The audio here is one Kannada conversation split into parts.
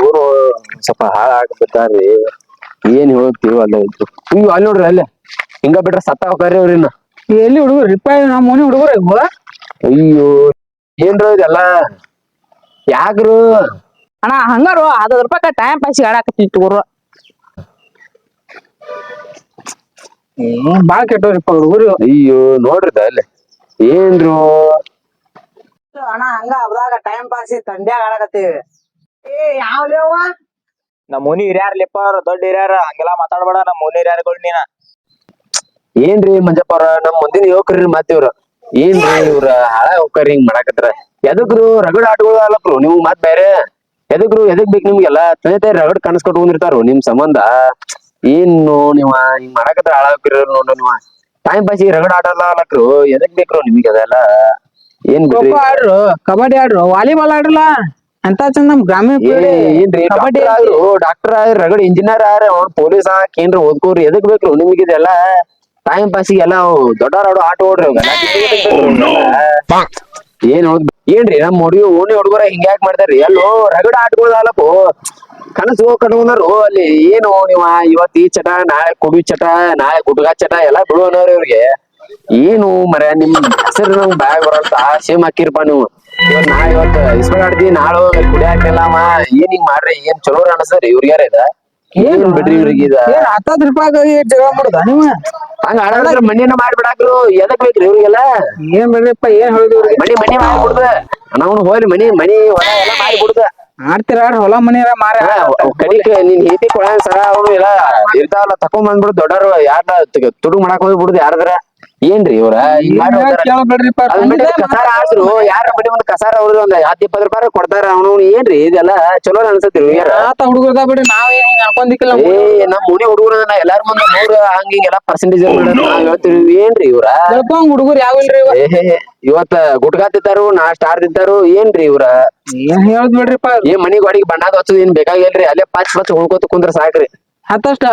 ಊರು ಸ್ವಲ್ಪ ಹಾಳಾಗ್ಬಿಟ್ಟಾರ್ರಿ ಏನ್ ಹೇಳ್ತೀವಿ ಅಲ್ಲ ಇವ್ ಅಲ್ಲಿ ನೋಡ್ರಿ ಅಲ್ಲೇ ಹಿಂಗ ಬಿಟ್ರೆ ಸತ್ತ ಹೋಗ್ತಾರ್ರಿ ಅವ್ರಿನ್ನ ಎಲ್ಲಿ ಹುಡುಗರು ರಿಪ್ಪಾಯಿ ನಮ್ಮ ಮನೆ ಹುಡುಗರು ಇವು ಅಯ್ಯೋ ಏನ್ರ ಇದೆಲ್ಲ ಯಾಕ್ರು ಅಣ್ಣ ಹಂಗಾರು ಹತ್ತು ರೂಪಾಯಿ ಟೈಮ್ ಪಾಸ್ ಆಡಾಕತ್ತಿತ್ತು ಗುರು ಬಾಳ ಕೆಟ್ಟವ್ರಿಪ್ಪ ಹುಡುಗರು ಅಯ್ಯೋ ನೋಡ್ರಿ ಅಲ್ಲೇ ಏನ್ರು ಅಣ್ಣ ಹಂಗ ಅದ್ರಾಗ ಟೈಮ್ ಪಾಸ್ ತಂಡ್ಯಾಗ ಆಡಕತ್ತೀವಿ ಏ ಯಾವ್ಲೇವ ನಮ್ಮ ಮುನಿ ಹಿರಿಯಾರ್ಲಿಪ್ಪ ಅವ್ರ ದೊಡ್ಡ ಹಿರಿಯಾರ ಹಂಗೆಲ್ಲಾ ಮಾತಾಡ್ಬೇಡ ನಮ್ಮ ಮುನಿ ಹಿರಿಯಾರ್ಗಳು ನೀನ. ಏನ್ರಿ ಮಂಜಪ್ಪ ಅವ್ರ ನಮ್ ಮುಂದಿನ ಯುವಕರ್ರಿ ಮಾತಿವ್ರ ಏನ್ರಿ ಇವ್ರ ಹಾಳ ಹೋಗ್ತಾರಿ ಹಿಂಗ್ ಮಾಡಾಕತ್ರ? ಎದಕ್ರು? ರಗಡ್ ಆಟಗಳು ಅಲ್ಲಪ್ರು ನೀವು ಮಾತ್ ಬೇರೆ? ಎದಕ್ರು? ಎದಕ್ ಬೇಕು ನಿಮ್ಗೆಲ್ಲ ತಂದೆ ತಾಯಿ ರಗಡ್ ಕನಸ್ ಕಟ್ಕೊಂಡಿರ್ತಾರು ನಿಮ್ ಸಂಬಂಧ. ಏನು ನೀವ ಹಿಂಗ್ ಮಾಡಾಕತ್ರ ಹಾಳ ಹೋಗ್ತಿರ ನೋಡ್ರಿ ನೀವ ಟೈಮ್ ಪಾಸ್ ರಗಡ್ ಆಟ ಅಲ್ಲ ಅಲ್ಲಕ್ರು ಎದಕ್ ಬೇಕ್ರು ನಿಮ್ಗೆ ಅದೆಲ್ಲ? ಏನ್ ಬಿಡ್ರಿ ಆಡ್ರು ಕಬಡ್ಡಿ ಆಡ್ರು ವಾಲಿಬಾಲ್ ಆಡ್ರಲ್ಲ? ಅಂತ ಚಂದ ನಮ್ ಗ್ರಾಮೀಣ ಏ, ಪೀಳಿಗೆ ಏನ್ರಿ ಕಬಡ್ಡಿ ಡಾಕ್ಟರ್ ಆದ್ರು ಡಾಕ್ಟರ್ ಆದ್ರೆ ರಗಡ್ ಇಂಜಿನಿಯರ್ ಆದ್ರೆ ಅವ್ನ್ ಪೊಲೀಸ್ ಏನ್ರ ಓದ್ಕೋರಿ ಎದಕ್ ಬೇಕು ನಿಮ್ಗೆ ಇದೆಲ್ಲ? ಟೈಮ್ ಪಾಸಿಗೆ ಎಲ್ಲ ದೊಡ್ಡ ಆಡೋ ಆಟ ಓಡ್ರಿ ಅವೆಲ್ಲ. ಏನ್ ಏನ್ರಿ ನಮ್ ಹುಡುಗಿ ಓಣಿ ಹುಡುಗರ ಹಿಂಗ್ಯಾಕ್ ಮಾಡ್ತಾರ್ರಿ ಎಲ್ಲೋ ರಗಡ ಆಟಗಳು ಕನಸು ಕಟ್ಕೊಂಡಾರು ಅಲ್ಲಿ ಏನು ನೀವ? ಇವತ್ ಈ ಚಟ ನಾಳೆ ಕುಡಿ ಚಟ ನಾಳೆ ಗುಡ್ಗಾ ಚಟ ಎಲ್ಲಾ ಬಿಡುವನವ್ರಿ ಇವ್ರಿಗೆ. ಏನು ಮರ ನಿಮ್ ಹೆಸರು ನಮ್ಗ್ ಬ್ಯಾಗ್ ಬರತ್ತ ಸೇಮ್ ಹಾಕಿರ್ಪ ನೀವು. ಇವತ್ ನಾ ಇವತ್ ಇಸ್ಕೊಳ್ ಆಡ್ತಿ ನಾಳು ಕುಡಿಯಾಕಿಲ್ಲ ಮಾ. ಏನ್ ಹಿಂಗ್ ಮಾಡ್ರಿ? ಏನ್ ಚಲೋ ಅನಸ್ತರಿ ಇವ್ರಿಗಾರ ಇದ? ಏನ್ ಬಿಡ್ರಿ ಇವ್ರಿಗೆ ಇದ? ಏನ್ ಹತ್ತತ್ತು ರೂಪಾಯಿ ಜಗಳ ಮಾಡುದ ನೀವು? ಹಂಗ ಆಡಾದ್ರ ಮಣ್ಣಿನ ಮಾಡ್ಬಿಡಾಕ್ರು ಎದಕ್ ಬೇಕ್ರಿ ಇವ್ರಿಗೆಲ್ಲ? ಏನ್ ಬಿಡ್ರಿಪ್ಪ ಏನ್ ಹೇಳಿದ್ರಿ ಮನಿ ಮನಿ ಮಾಡ್ಬಿಡ್ದ ನಾವು ಹೋಗ್ಲಿ ಮನಿ ಮನಿ ಹೊಲ ಎಲ್ಲ ಮಾಡ್ಬಿಡ್ದ ಆಡ್ತೀರ ಹೊಲ ಮನೆಯಾರ ಮಾರ ಕಡಿಕ ನೀನ್ ಹೇತಿ ಕೊಳ ಸರ ಅವ್ರು ಎಲ್ಲ ಇರ್ತಾವಲ್ಲ ತಕೊಂಡ್ ಬಂದ್ಬಿಡು ದೊಡ್ಡರು ಯಾರ ತುಡುಗ್ ಮಾಡಕ್ ಹೋಗ್ಬಿಡುದು ಯಾರದ್ರ? ಏನ್ರಿ ಇವ್ರ? ಕಸಾರ ಆದ್ರು ಯಾರ ಮನಿ ಮುಂದ್ ಕಸಾರ ಅವ್ರ ಒಂದ್ ಹತ್ತ್ ಇಪ್ಪತ್ ರೂಪಾಯಿ ಕೊಡ್ತಾರ ಅವನು. ಏನ್ರಿ ಇದೆಲ್ಲ ಚಲೋ ಅನ್ಸತ್ರಿ ಹುಡುಗರ್ದ ಬಿಡ್ರಿ ನಾವ್ ಹಿಂಗ್ ಅನ್ಕೊಂಡಿಕ್ಕಿಲ್ಲ ಏ ನಮ್ ಮುನಿ ಹುಡುಗರು ನಾ ಎಲ್ಲಾರ ಮುಂದೆ ನೂರ ಹಂಗ ಹಿಂಗೆಲ್ಲ ಪರ್ಸೆಂಟೇಜ್ ನಾವ್ ಹೇಳ್ತೀವಿ. ಏನ್ರಿ ಇವ್ರ? ಹುಡುಗರು ಯಾವ ಇಲ್ರಿ ನಾ ಇವತ್ತ ಗುಟ್ಕಾ ತಿಂತಾರು ನಾಷ್ಟ ಆಡ್ತಿದ್ದಾರು ಏನ್ರಿ ಇವ್ರ? ಏನ್ ಹೇಳದ್ ಬಿಡ್ರಿಪ್ಪ. ಏನ್ ಮನಿ ಗೋಡಿಗೆ ಬಣ್ಣದ ಹಚ್ಚೋದ್ ಏನ್ ಬೇಕಾಗಿಲ್ರಿ? ಅಲ್ಲೇ ಪಾಚ್ ಪಚ್ ಉಳ್ಕೋತ ಕುಂದ್ರ ಸಾಕ್ರಿ. ಹತ್ತಷ್ಟ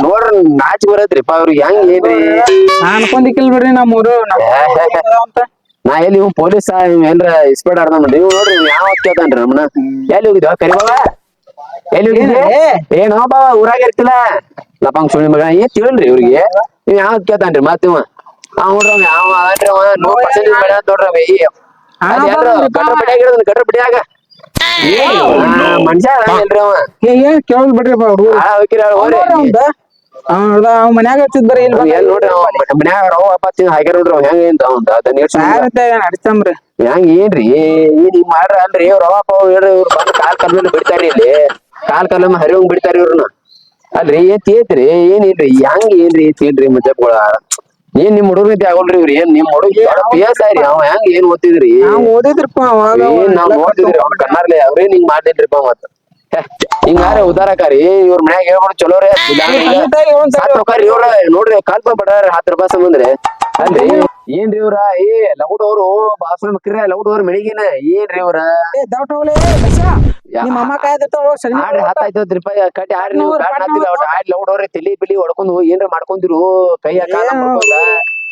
ನೋಡ್ರ ನಾಚ್ ಬರತ್ರಿಪ್ಪ ಅವ್ರಿಗೆ ಹೆಂಗ್ ಏನ್ರಿ ನಾ ಅನ್ಕೊಂಡಿಕ್ಕಿಲ್ ಬಿಡ್ರಿ ನಮ್ಮ ಊರು ಅಂತ. ನಾ ಎಲ್ಲಿ ಇವ್ ಪೊಲೀಸ್ ಏನ್ರ ಇಸ್ಪೇಟ್ ಆಡ್ದ ಮಾಡ್ರಿ ಇವ್ ನೋಡ್ರಿ ಯಾವ ಕೇಳ್ತಾನ್ರಿ ನಮ್ಮನ ಎಲ್ಲಿ ಹೋಗಿದ್ವ ಕರಿಬಾವ? ಎಲ್ಲಿ ಹೋಗಿದ್ರಿ ಏನೋ ಬಾ ಊರಾಗ ಇರ್ತಿಲ್ಲ. ಲಪಂಗ್ ಸುಳಿ ಮಗ ಏನ್ ತಿಳ್ರಿ ಇವ್ರಿಗೆ? ನೀವ್ ಯಾವ ಕೇಳ್ತಾನ್ರಿ ಮತ್ ಇವ ಅವ್ ನೋಡ್ರಿ ಯಾವ ನೋಡ್ರಿ ಗಟ್ರ ಬಿಡ್ಯಾಗ ಗಟ್ರ ಬಿಡ್ಯಾಗ? ಮನುಷ್ಯ ಅದಾನಿಲ್ರಿ ಅವ? ಮನ್ಯಾಗ ಇಲ್ಲಿ ನೋಡ್ರಿ ಮನ್ಯಾಗ ರವ ಅಪ್ಪ ತಿಂದ್ ಹಾಕ್ಯಾರ ನೋಡ್ರಿ ಅವ ಹೆಂಗ ಅವಂದ? ಅದನ್ನ ಅಡ್ಸಮ್ರಿ ಹೆಂಗ್ ಏನ್ರಿ? ಏನ್ ಹಿಂಗ್ ಮಾಡ್ರ ಅಲ್ರಿ? ಇವ್ರ ರವ ಪಾವ್ ಹೇಳ್ರಿ ಇವ್ರು ಬಂದ್ ಕಾಲ್ ಕಲ್ಮೇಲೆ ಬಿಡ್ತಾರಿ ಇಲ್ಲಿ. ಕಾಲ್ ಕಲ್ಲಮ್ಮ ಹರಿವಂಗ್ ಬಿಡ್ತಾರಿ ಇವ್ರನ್ನ ಅಲ್ರಿ ಏನ್ ತೇತ್ರಿ? ಏನ್ ಇಲ್ರಿ ಹೆಂಗ್ ಏನ್ರಿ ತೇನ್ರಿ ಮಜಪ್ಗಳ ಏನ್ ನಿಮ್ ಹುಡುಗ ರೀತಿ ಆಗೋಲ್ರಿ ಇವ್ರಿ? ಏನ್ ನಿಮ್ ಹುಡುಗ ಪಿ ಎಸ್ ಐ ರೀ? ಅವ ಹೆಂಗ್ ಏನ್ ಓದ್ತಿದ್ರಿ? ನಾವ್ ಓದಿದ್ರಪ್ಪ ಅವಾಗ ಏನ್ ನಾವ್ ನೋಡ್ತಿದ್ರಿ ಅವ್ನ ಕಣ್ಣಾರ್ಲೆ ಅವ್ರೇನ್ ಹಿಂಗ್ ಮಾಡ್ದೇನ್ರಿಪ್ಪ ಮತ್ತ. ಹಿಂಗ ಯಾರ ಉದಾರಕಾರಿ ಇವ್ರ ಮನ್ಯಾಗ ಹೇಳ್ಬಿಡು ಚಲೋ ರೀ. ಸತ್ ಹೋಕಾರಿ ಇವ್ರ. ನೋಡ್ರಿ ಕಾಲ್ಪ ಬಡ ಹತ್ತು ರೂಪಾಯಿ ಸಂಬಂದ್ರಿ ಅಲ್ರಿ ಏನ್ರಿ ಇವ್ರ? ಏ ಲೌಡ್ ಅವ್ರು ಬಾಸುಳ್ ಮಕ್ಕ್ರಿ ಲೌಡ್ ಅವ್ರ ಮೆಳಿಗಿನ ಏನ್ರಿ ಇವ್ರ? ನಿಮ್ಮ ಅಮ್ಮ ಕಾಯ್ದಿರ್ತಾವ ಸಗಣಿ ಆಡ್ರಿ ಹತ್ತಾಯ್ತದ್ರಿ ರೂಪಾಯಿ ಕಟ್ಟಿ ಆಡ್ರಿ ನೀವು ಕಾಡ್ ನಾತಿಲ್ಲ ಒಟ್ಟು ಆಡ್ ಲೌಡ್ ಅವ್ರಿ ತಲಿ ಬಿಲಿ ಹೊಡ್ಕೊಂಡು ಏನ್ರ ಮಾಡ್ಕೊಂಡಿರು? ಕೈ ಕಾಲ ಏನು? ಮಾಡ್ಕೊಂಡ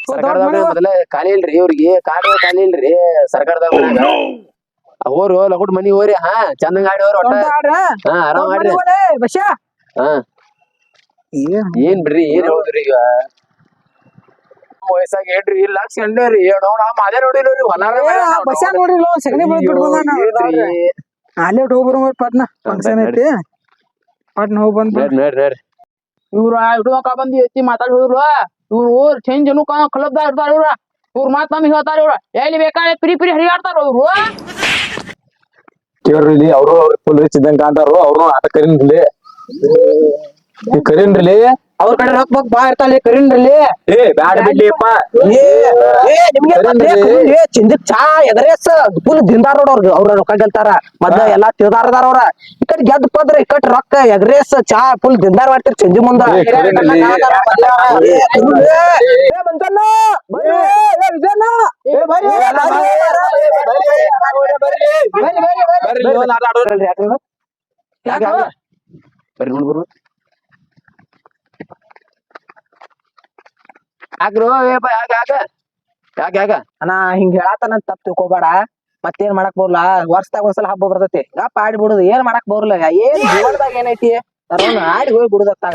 ಸರ್ಕಾರದವ್ರ ಮೊದಲ ಖಾಲಿ ಇಲ್ರಿ ಇವ್ರಿಗೆ ಕಾಡ್ ಖಾಲಿ ಇಲ್ರಿ ಸರ್ಕಾರದವ್ರ ಹೋರು ಲಗುಡ್ ಮನಿ ಹೋರಿ ಹಾ ಚಂದಂಗ ಆಡಿ ಹೋರಿ ಒಟ್ಟ. ಹಾ ಆರಾಮ್ ಆಡ್ರಿ ಹಾ. ಏನ್ ಬಿಡ್ರಿ ಏನ್ ಹೇಳುದ್ರಿ ಈಗ? ವಯಸ್ಸಾಗ ಹೇಳ್ರಿ ಇಲ್ಲ ಲಕ್ಷ ಹೇಳ್ರಿ ನೋಡ ಅದೇ ನೋಡಿರಿ ಹೊಲ ಬಸ್ಯಾ ನೋಡಿಲ್ಲ ಸಗಣಿ ಬೆಳ್ದ್ ಬಿಟ್ಟು ಅಲ್ಲೇ ಹೋಗ್ಬರು ಪಟ್ನ ಫಂಕ್ಷನ್ ಐತಿ ಪಟ್ನ ಹೋಗ್ ಬಂದ್ ನೋಡ್ರಿ ನೋಡ್ರಿ ನೋಡ್ರಿ ಇವ್ರ ಹಿಡ್ದಕ ಬಂದಿ ಎತ್ತಿ ಮಾತಾಡಿ ಹೋದ್ರು ಇವ್ರು ಚೇಂಜ್ ಏನು ಕಲಬ್ದ ಇರ್ತಾರ ಇವ್ರ ಇವ್ರ ಮಾತ್ ನಮ್ಗೆ ಹೇಳ್ತಾರ ಇವ್ರ ಎಲ್ಲಿ ಬೇಕಾದ್ರೆ ಪಿರಿ ಪಿರಿ ಹರಿಯಾಡ್ತಾರ ಇವ್ರು ಕೇಳ್ರಿ ಇಲ್ಲಿ ಅವ್ರು ಅವ್ರ ಫುಲ್ ರಿಚ್ ಇದ್ದಂಗ ಕಾಂತಾರು ಅವ್ರು ಆಟ ಕರೀನ್ರಿ ಈ ಕರೀನ್ರಿ ಅವ್ರ ಕಡೆ ರೊಕ್ಕ ಬೊಕ್ಕ ಬಾ ಇರ್ತಾಳೆ ಕರೀನ್ರಲ್ಲಿ. ಏ ಬ್ಯಾಡ ಬಿಡ್ಲಿಪ್ಪ ಏ ಏ, ನಿಮ್ಗೆ. ಗೊತ್ತೇ ಚಿಂದಿಕ್ ಚಾ ಎಗರೇಸ್ ಫುಲ್ ದಿಂದಾರ್ ನೋಡ್ ಅವ್ರ ಅವ್ರ ರೊಕ್ಕ ಗೆಲ್ತಾರ. ಮದ್ದ ಎಲ್ಲಾ ತಿಳ್ದಾರದಾರ ಅವ್ರ. ಈ ಕಡೆ ಗೆದ್ದ ಪದ್ರ ಈ ಕಡೆ ರೊಕ್ಕ ಎಗ್ರೇಸ್ ಚಾ ಫುಲ್ ದಿಂದಾರ್ ಮಾಡ್ತಿರ್ ಚಿಂದಿ ಮುಂದ. ಏ. ಏ. ಏ, ಬರ್ರಿ. ಏ, ವಿಜಯಣ್ಣ. ಏ, ಬರ್ರಿ. ಬರ್ರಿ, ಬರ್ರಿ, ಬರ್ರಿ. ಯಾಕೆ? ಬರ್ರಿ ನೋಡ್ ಬರ್ರಿ ಯಾಕ್ರು ಏಪ್ಪ ಯಾಕ ಯಾಕ ಯಾಕ? ಯಾಕ ಅಣ್ಣ, ಹಿಂಗ್ ಹೇಳತನ ತಪ್ಪ ತಿಳ್ಕೊಬೇಡ. ಮತ್ತೇನ್ ಮಾಡಕ್ ಬರಲ್ಲ? ವರ್ಷದಾಗ ಒಂದ್ಸಲ ಹಬ್ಬ ಬರ್ತೈತಿ. ಗಪ್ಪ ಆಡಿ ಬಿಡುದು. ಏನ್ ಮಾಡಕ್ ಬರಲ್ಲ? ಏನ್ ಜೀವನದಾಗ ಏನೈತಿ? ಆಡಿ ಹೋಗಿ ಬಿಡುದತ್ತಾಗ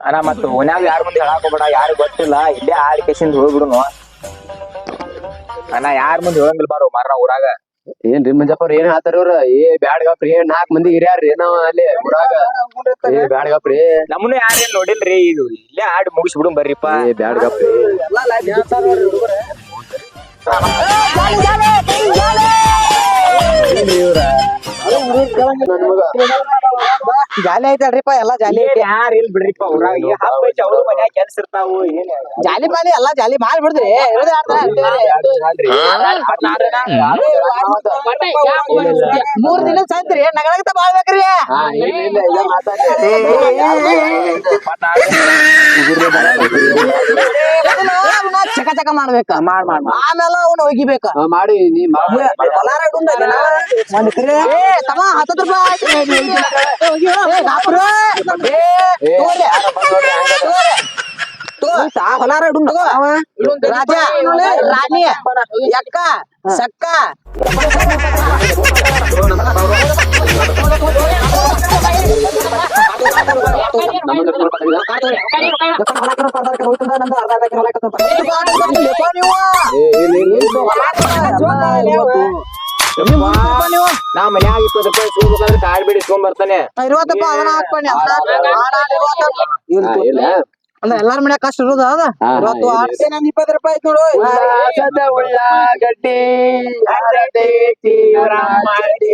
ಅಣ್ಣ, ಮತ್ತ ಓನ್ಯಾಗ ಯಾರ ಮುಂದೆ ಹೇಳಕ್ ಯಾರಿಗ್ ಗೊತ್ತಿಲ್ಲ. ಇಲ್ಲೇ ಆಡಿ ಕೇಸಿಂದ ಹೋಗ್ಬಿಡುನು. ಅಣ್ಣ, ಯಾರ ಮುಂದೆ ಹೇಳಂಗಿಲ್ಲ ಬಾರೋ ಮಾರ ಊರಾಗ. ಏನ್ರಿ ಮಂಜಪ್ಪ ಅವ್ರ ಏನ್ ಹೇಳ್ತಾರ ಇವ್ರ? ಏ ಬ್ಯಾಡ್ಗಪ್ರಿ ಏನ್ ನಾಲ್ಕ್ ಮಂದಿ ಹಿರಿಯಾರ್ರಿ ನಾವ್ ಅಲ್ಲಿ ಊರಾಗ. ಏ ಬ್ಯಾಡ್ಗಪ್ರಿ ನಮ್ಮನ್ನು ಯಾರೇನ್ ನೋಡಿಲ್ರಿ? ಇದು ಇಲ್ಲೇ ಆಡಿ ಮುಗಿಸ್ ಬಿಡು ಬರ್ರಿಪ್ಪ. ಏ ಬ್ಯಾಡ್ಗಪ್ರಿ ಜಾಲಿ ಐತಲ್ರಿಪ್ಪ ಎಲ್ಲಾ ಜಾಲಿ ಐತಿ. ಯಾರ ಇಲ್ ಬಿಡ್ರಿಪ್ಪ ಊರಾಗ? ಈ ಅವ್ರ ಮನ್ಯಾಗ ಕೆಲ್ಸ ಇರ್ತಾವು ಏನ್? ಜಾಲಿ ಪಾಲಿ ಎಲ್ಲಾ ಜಾಲಿ ಮಾಡಿ ಬಿಡ್ದ್ರಿ ಇರೋದೇ ಆಡ್ತಾರ ಅಂತೀವ್ರಿ. ಮೂರ್ ದಿನ ಸಂತ್ರಿ ನಗರಗತ ಬಾಳ್ಬೇಕ್ರಿ? ಹಾ ಚಕ ಚಕ ಮಾಡ್ಬೇಕ. ಮಾಡ್ ಮಾಡ್ ಆಮೇಲೆ ಅವ್ನ ಒಗಿಬೇಕ. ಮಾಡಿ ನೀ ತಮ್ಮ ಹತ್ತತ್ತು ರೂಪಾಯಿ ಹೊಲಾರ ರಾಜ. ರಾಣಿ. ಅಕ್ಕ ಸಕ್ಕ. ಬಿಡಿಸ್ಕೊಂಡ್ ರೂಪಾಯಿ ಇಸ್ಕೊಬೇಕಂದ್ರೆ ಕಾಡ್ ಬಿಡಿ ಇಸ್ಕೊಂಡ್ ಬರ್ತಾನೆ ಇರುವತ್ತಪ್ಪ ಅದನ್ನ ಹಾಕ್ಬಣ್ಣಿ ಹಾ, ಇಲ್ಲ. ಅಲ್ಲ ಎಲ್ಲಾರ ಮನ್ಯಾಗ ಕಷ್ಟ ಇರೋದ ಅದ? ಇವತ್ತು ಆಡ್ಸಿ ನಾನು ಇಪ್ಪತ್ತು ರೂಪಾಯಿ ನೋಡು. ಉಳ್ಳಾಗಡ್ಡಿ ಉಳ್ಳಾಗಡ್ಡಿ ಉಳ್ಳಾಗಡ್ಡಿ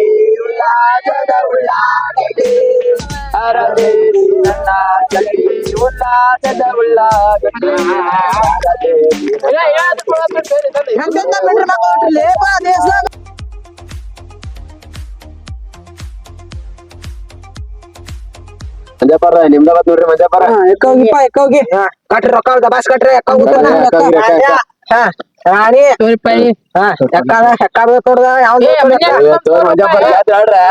ನಿಮ್ದ ಬತ್ ನೋಡ್ರಿ ಮಂಜಪ್ಪರ ಎಕ್ಕೋಗಿಪ್ಪ ಎಕ್ಕೋಗಿ ಕಟ್ರಿ ರೊಕ್ಕ ದಬಾಸ್ ಕಟ್ರಿ ಎಕ್ಕ ಹಾ, ಎಕ್ಕ ಹೋಗಿ, ಎಕ್ಕ, ಎಕ್ಕ. ಹಾ ರಾಣಿ ರೂಪಾಯಿ ಹಾ ಎಕ್ಕ ಅದ ಎಕ್ಕ ಬೇಕು ನೋಡ್ದ ಯಾವ್ದು ಏ, ಮಂಜ. ಇವತ್ತು ಮಂಜಪ್ಪರ ಜಾತ್ರೆ ಆಡ್ರೆ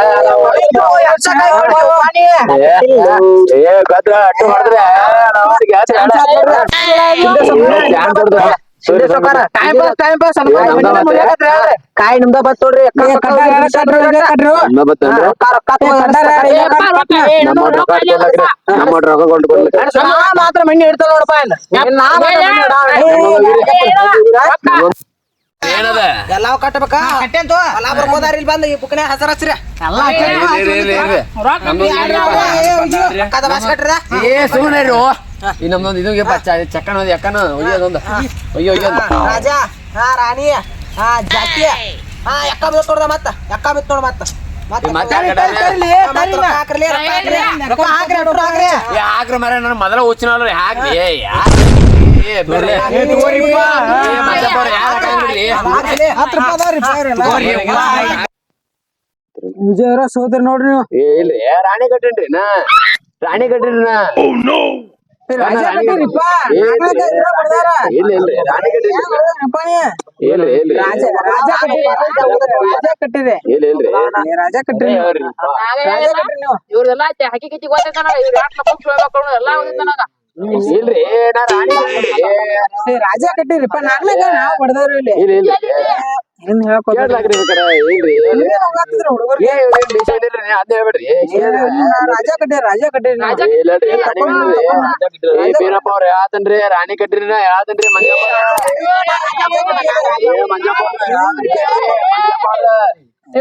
ಏ ಏ ಗದ್ರ ಅಟ್ಟು ಮಾಡಿದ್ರೆ ಕಾಯಿ ನಿಮ್ದ ಬತ್ ನೋಡ್ರಿ ಮಾತ್ರ ಮಣ್ಣಿ ಇಡ್ತಾಳ ನೋಡಪ್ಪ ಎಲ್ಲಾವ್ ಕಟ್ಟಬೇಕಾ ಕಟ್ಟೆಂತು ಹೊಲ ಬರ್ಬೋದಾರ ಇಲ್ಲಿ ಬಂದು ಈ ಬುಕ್ನೆ ಹಸರ ಹಚ್ಚಿರ. ಎಲ್ಲ ಕದ ಬಾಸ್ ಕಟ್ರ ಏ ಸುಮ್ಮನೆ ಈ ನಮ್ದೊಂದು ಇದು ಚಕ್ಕಣ ಎಕ್ಕನ ಒಯ್ಯೋದೊಂದು ಅಯ್ಯೋ ಅಯ್ಯೋ ರಾಜ ಹಾ ರಾಣಿ ಹಾ ಜಾತಿ ಹಾ ಎಕ್ಕ ಬಿತ್ ನೋಡ್ದ ಮತ್ತ ಎಕ್ಕ ಬಿತ್ ನೋಡ್ ಮತ್ತ. ಯಾಕ್ರ ಮರ ನನ್ನ ಮೊದಲ ಹುಚ್ಚಿನವ್ರು ಹಾಕ್ರಿ. ವಿಜಯರ ಸೋದರಿ ನೋಡ್ರಿ ನೀವು. ಇಲ್ರಿ ಏ, ರಾಣಿ ಕಟ್ಟಿನ್ರಿ ನಾ. ರಾಣಿ ಕಟ್ಟಿನ್ರಿ ನಾ. ಇಲ್ರಿ ರಾಜ ರಾಜ ಕಟ್ಟಿರಿ ಇವ್ರದೆಲ್ಲ ಹಕ್ಕಿಗಿತ್ತಿ ಗೊತ್ತೈತ ನನಗ. ಇವ್ರ ಎಲ್ಲ ಗೊತ್ತೈತ ಇಲ್ರಿ. ನಾ ರಾಣಿ ರಾಜ ಕಟ್ಟಿರಿಪ್ಪ ನಾಲ್ಕ ನಾವು ಬಡ್ದವ್ರಿ ಇಲ್ಲಿ. ಇಲ್ಲ ಏನ್ ಹುಡುಗರು? ಹೇಳ್ಬೇಡ್ರಿ. ರಾಜ ಕಟ್ಟಿರಿ ರಾಜ ಕಟ್ಟಿರಿ ಬೀರಪ್ಪ ಅವ್ರ ಯಾತನ್ರಿ ರಾಣಿ ಕಟ್ಟಿರಿ ನಾ ಮಂಜಪ್ಪ ಏ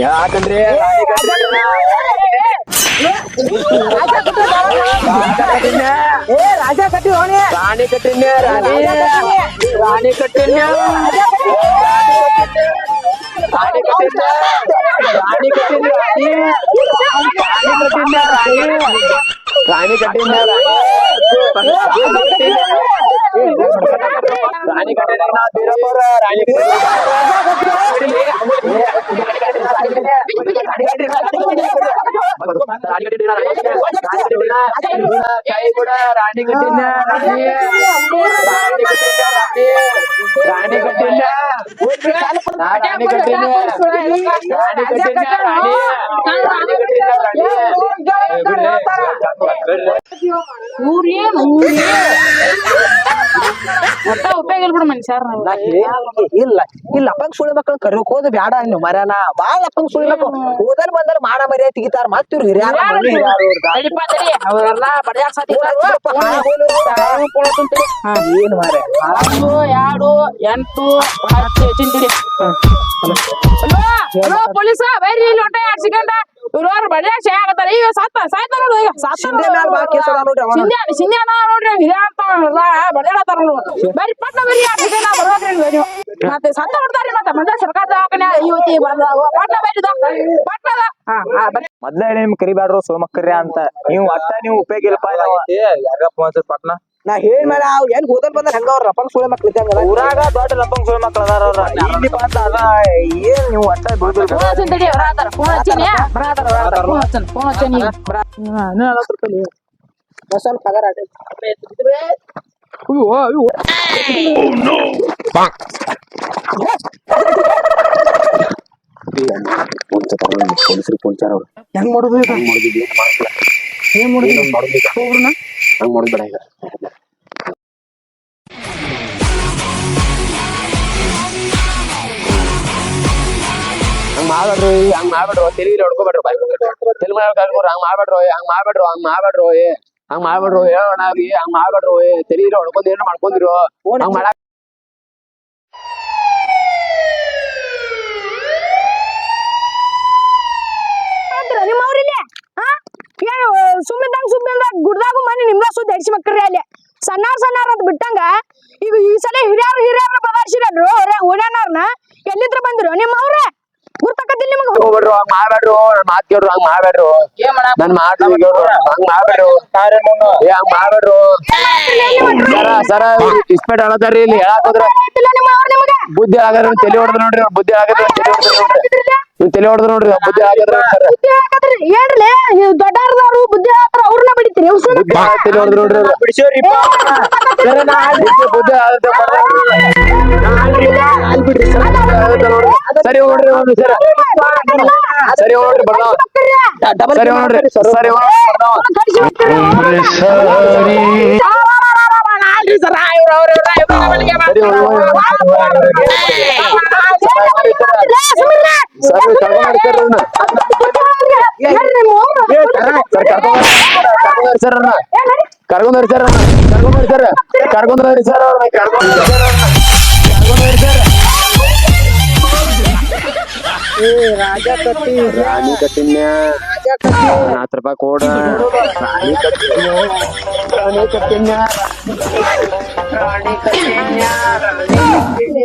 ಯಾಕಂದ್ರೆ ರಾಜ ಕಟ್ಟಿ ಅವನೇ ರಾಣಿ ಕಟ್ಟಿನ ರಾಣಿ ರಾಣಿ ಕಟ್ಟಿನ ರಾಣಿ ಕಟ್ಟಿನ ರಾಣಿ ಕಟ್ಟಿನ ರಾಣಿ ರಾಣಿ ಕಟ್ಟಿನ ರಾಣಿ ರಾಣಿ ಕಟ್ಟಿನ ರಾಣಿ ಕಟ್ಟಿನ ಬೀರಪ್ಪರ ರಾಣಿ ಕೈ ಕೂಡ ರಾಣಿ ಕಟ್ಟಿನ ರಾಣಿ ರಾಣಿ ಕಟ್ಟಿನ ರಾಣಿ ರಾಣಿ ಕಟ್ಟಿನ ನಾ ರಾಣಿ ಕಟ್ಟಿನ ರಾಣಿ ಕಟ್ಟಿಲ್ಲ ರಾಣಿ ಕಟ್ಟಿನ ರಾಣಿ ಕಟ್ಟಿಲ್ಲ ಇಲ್ಲ ಇಲ್ಲ ಇಲ್ಲ ಅಪ್ಪಂಗ್ ಸುಳಿ ಮಕ್ಕಳು ಕರಿಯೋಕ್ ಹೋದ್ ಬ್ಯಾಡ ನೀವು ಮರ್ಯಾನ ಬಾಳ ಅಪ್ಪಂಗ್ ಸುಳಿ ಮಕ್ಕಳು ಹೋದಲ್ ಬಂದಲ್ ಮಾಡ ಮರ್ಯಾದೆ ತೆಗಿತಾರ ಮತ್ ಇವ್ರು ಹಿರಿಯಾರ ಏನ್ ಮಾರ್ರೆ? ಒಂದು ಎರಡು ಎಂಟು ಹತ್ತು. ಚಿಂತಿಡಿ ಹಲೋ ಹಲೋ ಪೊಲೀಸ ಬೈರಿ ಇಲ್ಲಿ ಹೊಟ್ಟೆ ಎರಡು ಸೆಕೆಂಡ್ ಇವ್ರವ್ರು ಬಡಿಯಾಕ್ ಸೇ ಆಗತ್ತಾರ. ಈಗ ಸತ್ತ ಸಾಯ್ತಾರ ನೋಡು ಈಗ ಸತ್ತ ನೋಡ್ರಿ ಹಿರಿಯ ಅಂತ ಬಡಿಯಾಡತ್ತಾರ ನೋಡು. ಬರ್ರಿ ಪಟ್ನ ಬರ್ರಿ ಎರಡು ಸೆಕೆಂಡ್ ಬರ್ಬೇಕ್ರಿ ನೀವು ಮತ್ತೆ ಸತ್ತ ಹೊಡ್ತಾರಿ ಮತ್ತೆ ಮಂಡ್ಯ ಸರ್ಕಾರ ದವಾಖಾನೆ ಇವತ್ತಿ ಪಟ್ನ ಬೈರಿದ. ಪಟ್ನದ ಹಾ ಹಾ ಮೊದ್ಲೇ ನಿಮ್ ಕರಿಬ್ಯಾಡ್ರು ಸೋಮಕ್ಕರ್ಯ ಅಂತ. ನೀವು ಅಟ್ಟ ನೀವು ಉಪಯೋಗ ಇಲ್ಲಪ್ಪ ಯಾರಪ್ಪ ಅಂತ ಪಟ್ನ? ನಾ ಹೇಳಿ ಮೇಡ ಅವ್ ಏನ್ ಹೋದಲ್ ಬಂದಲ್ ಹಂಗ ಅವ್ರ ರಪಂಗ್ ಸುಳೆ ಮಕ್ಳು ಇದ್ದಂಗ ಊರಾಗ ದೊಡ್ಡ ರಪಂಗ್ ಸುಳೆ ಮಕ್ಳು ಅದಾರ ಅವ್ರ ಇಲ್ಲಿ ಬಂದ ಅದ ಏನ್ ನೀವು ಒಟ್ಟ ಬೀಳ್ದಿಲ್ಲ ಫೋನ್ ಹಚ್ಚಿನ ತಡಿ ಬರಾತಾರ ಫೋನ್ ಹಚ್ಚಿನಿ ಬರಾತಾರ ಬರಾತಾರ ಫೋನ್ ಹಚ್ಚನ್ ಫೋನ್ ಹಚ್ಚನಿ ನಲವತ್ತು ರೂಪಾಯಿ ಸ್ವಲ್ಪ ಪಗಾರ ಆಟ ಅಯ್ಯೋ ಅಯ್ಯೋ. ಪೊಲೀಸರು ಪೊಲೀಸರು ಅವ್ರು ಹೆಂಗ್ ಮಾಡುದು? ಹೆಂಗ್ ಮಾಡೋದು? ಮಾಡುದಿಲ್ಲ ಏನ್ ಮಾಡುದು? ಹೋಗ್ರಣ ಮಾಡುದಿಲ್ಲ ಹಂಗ್ ಮಾಡುದ್ ಬೇಡ ಈಗ. ಮಾಡ್ಬೇಡ್ರಿ, ಹಂಗ್ ಮಾಡ್ಬೇಡ್ರು, ತಿರುಗಿ ಹೊಡ್ಕೋಬೇಡ್ರಿ ಬಾಯ್ ತಿರುಗಿ ಕಳ್ಕೊಡ್ರಿ ಹಂಗ್ ಮಾಡ್ಬೇಡ್ರು ಹಂಗ್ ಮಾಡ್ಬೇಡ್ರು ಹಂಗ್ ಮಾಡ್ಬೇಡ್ರು ಹಂಗ್ ಮಾಡ್ಬೇಡ್ರು, ಹೇಳೋಣ ಹಂಗ್ ಮಾಡ್ಬೇಡ್ರು ತಲಿ ಹೊಡ್ಕೊಂಡ್ ಏನೋ ಮಾಡ್ಕೊಂಡಿರು ಹಂಗ್ ಮಾಡಕ್ ಸುಮ್ಮಿದ್ದಂಗ ಸುಮ್ಮಿಂದ ಗುಡ್ದಾಗು ಮನೆ ನಿಮ್ದ ಸುದ್ದಿ ಹಡಿಸಿ ಮಕ್ಕಳ್ರಿ ಅಲ್ಲಿ. ಸಣ್ಣಾರ್ ಸಣ್ಣಾರ್ ಅಂತ ಬಿಟ್ಟಂಗ, ಈಗ ಈ ಸಲ ಹಿರಿಯರು, ಹಿರಿಯರ ಬದಾರ್ಸಿರಲ್ರು ಓಡ್ಯಾನಾರ್ನ ಎಲ್ಲಿದ್ರ ಬಂದ್ರು? ನಿಮ್ಮ ಅವ್ರ ನಿಮಗೆ? ಹೋಗ್ಬೇಡ್ರು ಹಂಗ್ ಮಾಡ್ಬೇಡ್ರು ನನ್ ಮಾತ್ ಕೇಳ್ರು ಹಂಗ್ ಮಾಡ್ಬೇಡ್ರು. ನನ್ ಮಾತ್ ಕೇಳ್ರು ಹಂಗ್ ಮಾಡ್ಬೇಡ್ರು. ಏ ಹಂಗ್ ಮಾಡ್ಬೇಡ್ರು. ಸರ ಸರ ಇಸ್ಪೆಟ್ ಹೇಳತಾರ್ರಿ ಇಲ್ಲಿ ಹೇಳಕ್ ಹೋದ್ರ. ಬುದ್ಧಿ ಆಗದ್ರ ತಲೆ ಹೊಡೆದ್ ನೋಡ್ರಿ ಬುದ್ಧಿ ಆಗದ್ರ ತಲೆ ಹೊಡೆದ್ ನೋಡ್ರಿ. ನೀವ್ ತಲೆ ಹೊಡೆದ್ ನೋಡ್ರಿ ಅವ್ರ್ ಬುದ್ಧಿ ಆಗದ್ರ ಸರ್ ಬುದ್ಧಿ ಹಾಕದ್ರಿ ಹೇಳ್ರಿ ದೊಡ್ಡಾರದವ್ರು ಬುದ್ಧಿ ಹಾಕ್ರ ಅವ್ರನ್ನ ಬಡಿತೀರಿ ಉಸಿರು ಬುದ್ಧಿ ಆಗ ತಲೆ ಹೊಡೆದ್ ನೋಡ್ರಿ ಅವ್ರು. ಬಿಡಿಸೋರಿಪ್ಪ ಸರ ನಾ ಅಲ್ಲಿ ಬುದ್ಧಿ ಬುದ್ಧಿ ಆಗತ್ತೆ ಸರಿ ನೋಡ್ರಿ ನೋಡ್ರಿ ಸರ ಸರಿ ನೋಡ್ರಿ ಬರ್ತಾವ ಸರಿ ನೋಡ್ರಿ ಸರಿ ನೋಡ್ರಿ ಬರ್ತಾವ ಸರಿ ಸರಿ ಕರ್ಕೊಂಡ್ ಸರ್ ಅವ್ನ. ಸರ್ ಕರ್ಕೊಂಡ್ ಸರ್ ಅವ್ನ. ಕರ್ಕೊಂಡ್ ಸರ್ ಅವ್ನ. ಕರ್ಕೊಂಡ್ ಸರ್ ಕರ್ಕೊಂಡ್ ಸರ್ ಅವ್ನ. ಕರ್ಕೊಂಡ್ ಸರ್. ಅವ್ನ. ಕರ್ಕೊಂಡ್ ಸರ್ ರಾಣಿ ಕಟ್ಟಿನ್ಯ ಹತ್ತು ರೂಪಾಯಿ ಕೊಡ. ರಾಣಿ ರಾಣಿ ಕಟ್ಟಿನ್ಯ ರಾಣಿ ಕಟ್ಟಿನ್ಯ ರಾಣಿ ಕಟ್ಟಿನ್ಯ